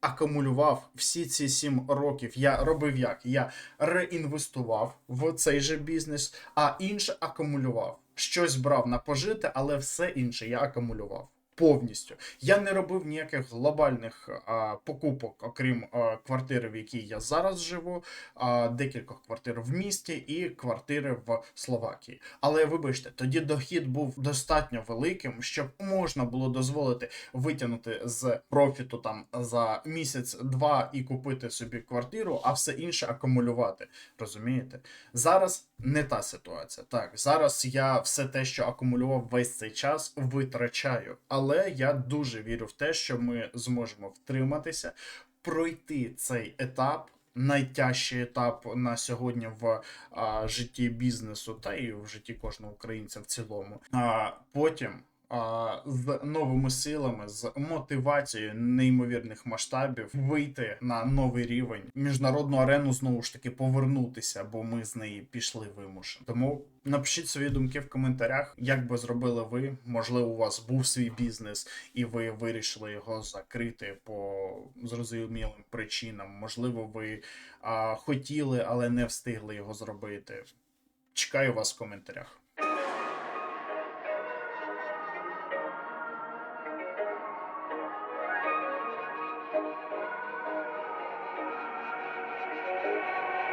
акумулював всі ці сім років. Я робив як? Я реінвестував в цей же бізнес, а інше акумулював. Щось брав на пожити, але все інше я акумулював. Повністю я не робив ніяких глобальних а, покупок, окрім а, квартири, в якій я зараз живу, а, декількох квартир в місті і квартири в Словакії. Але вибачте, тоді дохід був достатньо великим, щоб можна було дозволити витягнути з профіту там за місяць-два і купити собі квартиру, а все інше акумулювати. Розумієте? Зараз не та ситуація. Так, зараз я все те, що акумулював весь цей час, витрачаю. Але я дуже вірю в те, що ми зможемо втриматися, пройти цей етап. Найтяжчий етап на сьогодні в а, житті бізнесу та і в житті кожного українця в цілому. А потім з новими силами, з мотивацією неймовірних масштабів вийти на новий рівень, міжнародну арену знову ж таки повернутися, бо ми з неї пішли вимушено. Тому напишіть свої думки в коментарях, як би зробили ви. Можливо, у вас був свій бізнес, і ви вирішили його закрити по зрозумілим причинам. Можливо, ви а, хотіли, але не встигли його зробити. Чекаю вас в коментарях.